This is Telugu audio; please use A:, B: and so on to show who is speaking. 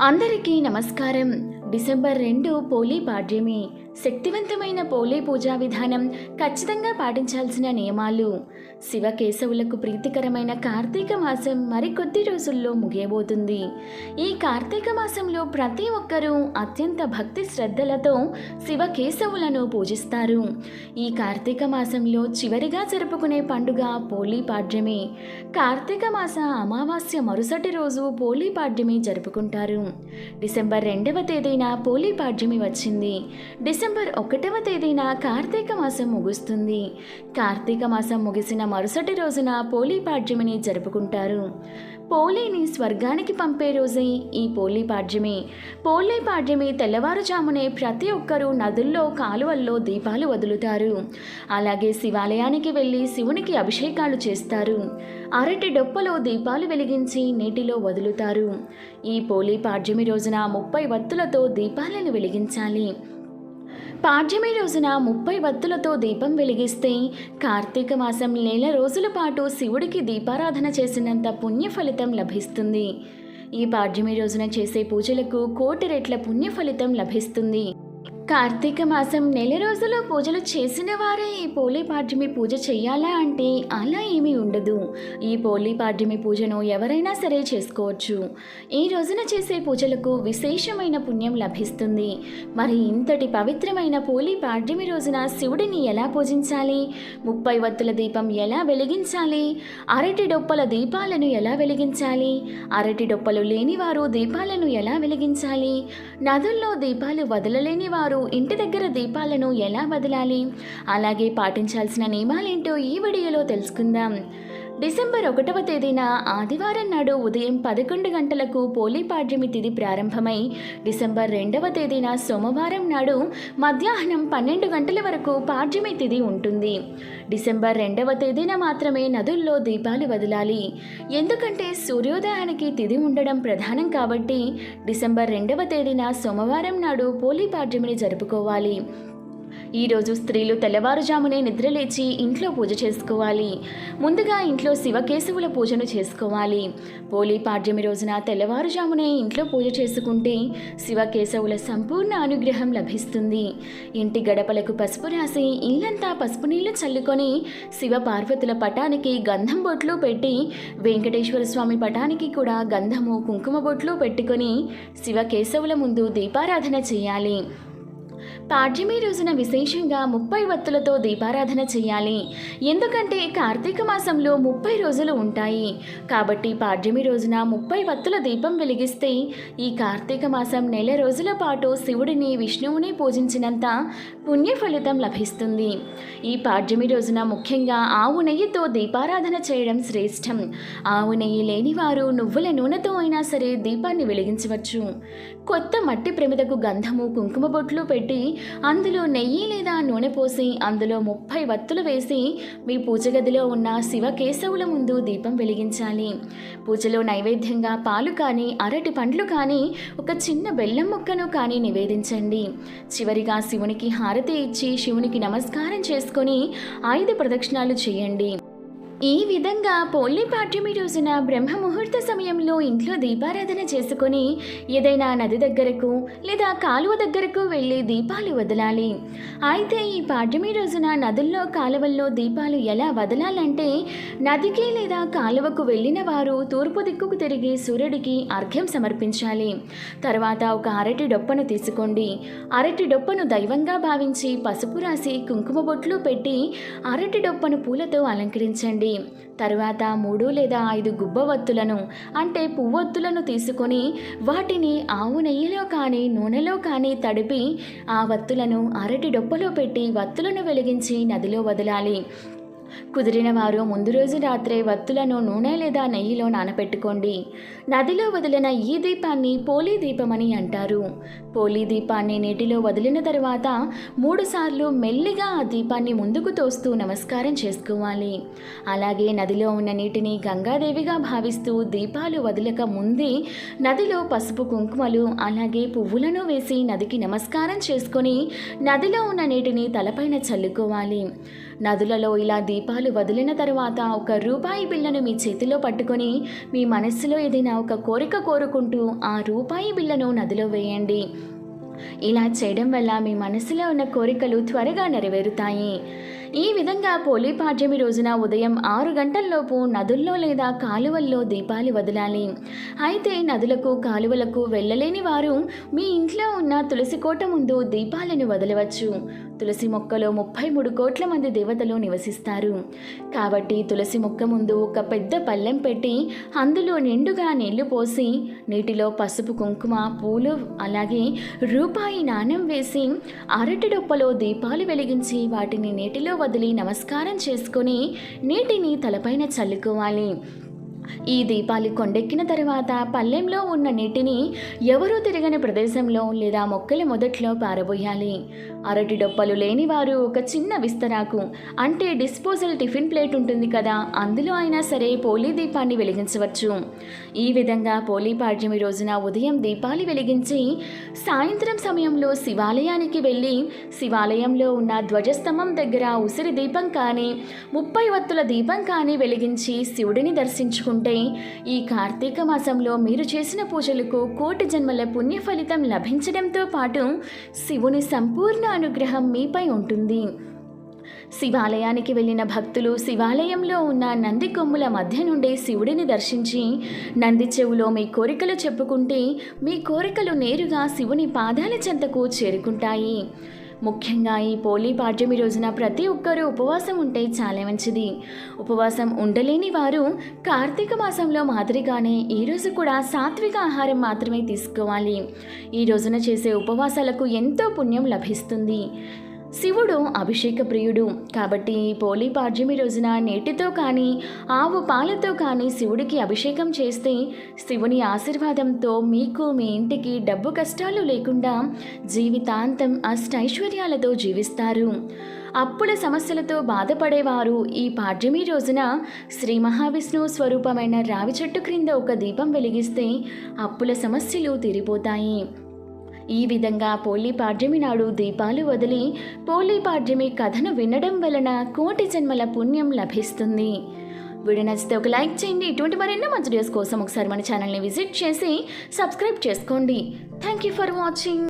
A: అందరికీ నమస్కారం. డిసెంబర్ రెండు పోలీ పాడ్యమి. శక్తివంతమైన పోలే పూజా విధానం ఖచ్చితంగా పాటించాల్సిన నియమాలు. శివకేశవులకు ప్రీతికరమైన కార్తీక మాసం మరికొద్ది రోజుల్లో ముగియబోతుంది. ఈ కార్తీక మాసంలో ప్రతి ఒక్కరూ అత్యంత భక్తి శ్రద్ధలతో శివకేశవులను పూజిస్తారు. ఈ కార్తీక మాసంలో చివరిగా జరుపుకునే పండుగ పోలీపాడ్యమే కార్తీక మాస అమావాస్య మరుసటి రోజు పోలీ పాడ్యమి జరుపుకుంటారు. డిసెంబర్ రెండవ తేదీన పోలీ పాడ్యమి వచ్చింది. డిసెంబర్ డిసెంబర్ ఒకటవ తేదీన కార్తీక మాసం ముగుస్తుంది. కార్తీక మాసం ముగిసిన మరుసటి రోజున పోలీ పాడ్యమిని జరుపుకుంటారు. పోలీని స్వర్గానికి పంపే రోజే ఈ పోలీ పాడ్యమి. పోలీ పాడ్యమి తెల్లవారుజామునే ప్రతి ఒక్కరూ నదుల్లో కాలువల్లో దీపాలు వదులుతారు. అలాగే శివాలయానికి వెళ్ళి శివునికి అభిషేకాలు చేస్తారు. అరటి డొప్పలో దీపాలు వెలిగించి నీటిలో వదులుతారు. ఈ పోలీ పాడ్యమి రోజున ముప్పై వత్తులతో దీపాలను వెలిగించాలి. పాడ్యమి రోజున ముప్పై వత్తులతో దీపం వెలిగిస్తే కార్తీక మాసం నెల రోజుల పాటు శివుడికి దీపారాధన చేసినంత పుణ్య ఫలితం లభిస్తుంది. ఈ పాడ్యమి రోజున చేసే పూజలకు కోటి రెట్ల పుణ్య ఫలితం లభిస్తుంది. కార్తీక మాసం నెల రోజులు పూజలు చేసిన వారే ఈ పోలీపాడ్యమి పూజ చేయాలా అంటే అలా ఏమీ ఉండదు. ఈ పోలీపాడ్యమి పూజను ఎవరైనా సరే చేసుకోవచ్చు. ఈ రోజున చేసే పూజలకు విశేషమైన పుణ్యం లభిస్తుంది. మరి ఇంతటి పవిత్రమైన పోలీపాడ్యమి రోజున శివుడిని ఎలా పూజించాలి? ముప్పై వత్తుల దీపం ఎలా వెలిగించాలి? అరటి డొప్పల దీపాలను ఎలా వెలిగించాలి? అరటి డొప్పలు లేనివారు దీపాలను ఎలా వెలిగించాలి? నదుల్లో దీపాలు వదలలేని వారు ఇంటి దగ్గర దీపాలను ఎలా వదలాలి? అలాగే పాటించాల్సిన నియమాలేంటో ఈ వీడియోలో తెలుసుకుందాం. డిసెంబర్ ఒకటవ తేదీన ఆదివారం నాడు ఉదయం పదకొండు గంటలకు పోలీపాడ్యమి తిథి ప్రారంభమై డిసెంబర్ రెండవ తేదీన సోమవారం నాడు మధ్యాహ్నం పన్నెండు గంటల వరకు పాడ్యమి తిథి ఉంటుంది. డిసెంబర్ రెండవ తేదీన మాత్రమే నదుల్లో దీపాలు వదలాలి. ఎందుకంటే సూర్యోదయానికి తిథి ఉండడం ప్రధానం కాబట్టి డిసెంబర్ రెండవ తేదీన సోమవారం నాడు పోలీపాడ్యమిని జరుపుకోవాలి. ఈరోజు స్త్రీలు తెల్లవారుజామునే నిద్రలేచి ఇంట్లో పూజ చేసుకోవాలి. ముందుగా ఇంట్లో శివకేశవుల పూజను చేసుకోవాలి. పోలీ పాడ్యమి రోజున తెల్లవారుజామునే ఇంట్లో పూజ చేసుకుంటే శివకేశవుల సంపూర్ణ అనుగ్రహం లభిస్తుంది. ఇంటి గడపలకు పసుపు రాసి ఇల్లంతా పసుపు నీళ్ళు చల్లుకొని శివ పార్వతుల పటానికి గంధం బొట్లు పెట్టి వెంకటేశ్వర స్వామి పటానికి కూడా గంధము కుంకుమ బొట్లు పెట్టుకొని శివకేశవుల ముందు దీపారాధన చేయాలి. పాడ్యమి రోజున విశేషంగా ముప్పై వత్తులతో దీపారాధన చేయాలి. ఎందుకంటే కార్తీక మాసంలో ముప్పై రోజులు ఉంటాయి. కాబట్టి పాడ్యమి రోజున ముప్పై వత్తుల దీపం వెలిగిస్తే ఈ కార్తీక మాసం నెల రోజుల పాటు శివుడిని విష్ణువుని పూజించినంత పుణ్య ఫలితం లభిస్తుంది. ఈ పాడ్యమి రోజున ముఖ్యంగా ఆవు నెయ్యితో దీపారాధన చేయడం శ్రేష్టం. ఆవు నెయ్యి లేనివారు నువ్వుల నూనెతో అయినా సరే దీపాన్ని వెలిగించవచ్చు. కొత్త మట్టి ప్రమిదకు గంధము కుంకుమ బొట్లు పెట్టి అందులో నెయ్యి లేదా నూనె పోసి అందులో ముప్పై వత్తులు వేసి మీ పూజ గదిలో ఉన్న శివ కేశవుల ముందు దీపం వెలిగించాలి. పూజలో నైవేద్యంగా పాలు కానీ అరటి పండ్లు కానీ ఒక చిన్న బెల్లం ముక్కను కానీ నివేదించండి. చివరిగా శివునికి హారతి ఇచ్చి శివునికి నమస్కారం చేసుకొని ఐదు ప్రదక్షిణాలు చేయండి. ఈ విధంగా పోలీ పాఠ్యమి రోజున బ్రహ్మ ముహూర్త సమయంలో ఇంట్లో దీపారాధన చేసుకొని ఏదైనా నది దగ్గరకు లేదా కాలువ దగ్గరకు వెళ్ళి దీపాలు వదలాలి. అయితే ఈ పాఠ్యమి రోజున నదుల్లో కాలువల్లో దీపాలు ఎలా వదలాలంటే నదికి లేదా కాలువకు వెళ్ళిన వారు తూర్పు దిక్కుకు తిరిగి సూర్యుడికి అర్ఘ్యం సమర్పించాలి. తర్వాత ఒక అరటి డొప్పను తీసుకోండి. అరటి డొప్పను దైవంగా భావించి పసుపు రాసి కుంకుమ బొట్లు పెట్టి అరటి డొప్పను పూలతో అలంకరించండి. తరువాత మూడు లేదా ఐదు గుబ్బవత్తులను అంటే పువ్వొత్తులను తీసుకొని వాటిని ఆవు నెయ్యిలో కానీ నూనెలో కానీ తడిపి ఆ వత్తులను అరటి డొప్పలో పెట్టి వత్తులను వెలిగించి నదిలో వదలాలి. కుదిరిన వారు ముందు రోజు రాత్రే వత్తులను నూనె లేదా నెయ్యిలో నానపెట్టుకోండి. నదిలో వదిలిన ఈ దీపాన్ని పోలీ దీపమని అంటారు. పోలీ దీపాన్ని నీటిలో వదిలిన తర్వాత మూడుసార్లు మెల్లిగా ఆ దీపాన్ని ముందుకు తోస్తూ నమస్కారం చేసుకోవాలి. అలాగే నదిలో ఉన్న నీటిని గంగాదేవిగా భావిస్తూ దీపాలు వదలక ముందే నదిలో పసుపు కుంకుమలు అలాగే పువ్వులను వేసి నదికి నమస్కారం చేసుకొని నదిలో ఉన్న నీటిని తలపైన చల్లుకోవాలి. నదులలో ఇలా దీపాలు వదిలిన తర్వాత ఒక రూపాయి బిళ్ళను మీ చేతిలో పట్టుకొని మీ మనస్సులో ఏదైనా ఒక కోరిక కోరుకుంటూ ఆ రూపాయి బిళ్ళను నదిలో వేయండి. ఇలా చేయడం వల్ల మీ మనసులో ఉన్న కోరికలు త్వరగా నెరవేరుతాయి. ఈ విధంగా పోలిపాడ్యమి రోజున ఉదయం ఆరు గంటల్లోపు నదుల్లో లేదా కాలువల్లో దీపాలు వదలాలి. అయితే నదులకు కాలువలకు వెళ్ళలేని వారు మీ ఇంట్లో ఉన్న తులసి కోట ముందు దీపాలను వదలవచ్చు. తులసి మొక్కలో ముప్పై మూడు కోట్ల మంది దేవతలు నివసిస్తారు. కాబట్టి తులసి మొక్క ముందు ఒక పెద్ద పళ్ళెం పెట్టి అందులో నిండుగా నీళ్ళు పోసి నీటిలో పసుపు కుంకుమ పూలు అలాగే రూపాయి నాణెం వేసి అరటి డొప్పలో దీపాలు వెలిగించి వాటిని నీటిలో వదిలి నమస్కారం చేసుకొని నీటిని తలపైన చల్లుకోవాలి. ఈ దీపాలు కొండెక్కిన తర్వాత పల్లెంలో ఉన్న నీటిని ఎవరూ తిరగని ప్రదేశంలో లేదా మొక్కల మొదట్లో పారబోయాలి. అరటి డొప్పలు లేనివారు ఒక చిన్న విస్తరాకు. అంటే డిస్పోజల్ టిఫిన్ ప్లేట్ ఉంటుంది కదా అందులో అయినా సరే పోలీ దీపాన్ని వెలిగించవచ్చు. ఈ విధంగా పోలీ పాడ్యమి రోజున ఉదయం దీపాలు వెలిగించి సాయంత్రం సమయంలో శివాలయానికి వెళ్ళి శివాలయంలో ఉన్న ధ్వజస్తంభం దగ్గర ఉసిరి దీపం కానీ ముప్పై వత్తుల దీపం కానీ వెలిగించి శివుడిని దర్శించుకుంటే ఈ కార్తీక మాసంలో మీరు చేసిన పూజలకు కోటి జన్మల పుణ్య ఫలితం లభించడంతో పాటు శివుని సంపూర్ణ అనుగ్రహం మీపై ఉంటుంది. శివాలయానికి వెళ్ళిన భక్తులు శివాలయంలో ఉన్న నంది కొమ్ముల మధ్య నుండి శివుడిని దర్శించి నంది చెవులో మీ కోరికలు చెప్పుకుంటే మీ కోరికలు నేరుగా శివుని పాదాల చెంతకు చేరుకుంటాయి. ముఖ్యంగా ఈ పోలీ పాడ్యమి రోజున ప్రతి ఒక్కరూ ఉపవాసం ఉంటే చాలా మంచిది. ఉపవాసం ఉండలేని వారు కార్తీక మాసంలో మాదిరిగానే ఈ రోజు కూడా సాత్విక ఆహారం మాత్రమే తీసుకోవాలి. ఈ రోజున చేసే ఉపవాసాలకు ఎంతో పుణ్యం లభిస్తుంది. శివుడు అభిషేక ప్రియుడు. కాబట్టి పోలీ పాడ్యమి రోజున నేటితో కానీ ఆవు పాలతో కానీ శివుడికి అభిషేకం చేస్తే శివుని ఆశీర్వాదంతో మీకు మీ ఇంటికి డబ్బు కష్టాలు లేకుండా జీవితాంతం అష్టైశ్వర్యాలతో జీవిస్తారు. అప్పుల సమస్యలతో బాధపడేవారు ఈ పాడ్యమి రోజున శ్రీ మహావిష్ణువు స్వరూపమైన రావి చెట్టు క్రింద ఒక దీపం వెలిగిస్తే అప్పుల సమస్యలు తీరిపోతాయి. ఈ విధంగా పోలీపాడ్యమి నాడు దీపాలు వదిలి పోలీపాడ్యమి కథను వినడం వలన కోటి జన్మల పుణ్యం లభిస్తుంది. వీడియో నచ్చితే ఒక లైక్ చేయండి. ఇటువంటి మరెన్నో మంచి వీడియోస్ కోసం ఒకసారి మన ఛానల్ని విజిట్ చేసి సబ్స్క్రైబ్ చేసుకోండి. Thank you for watching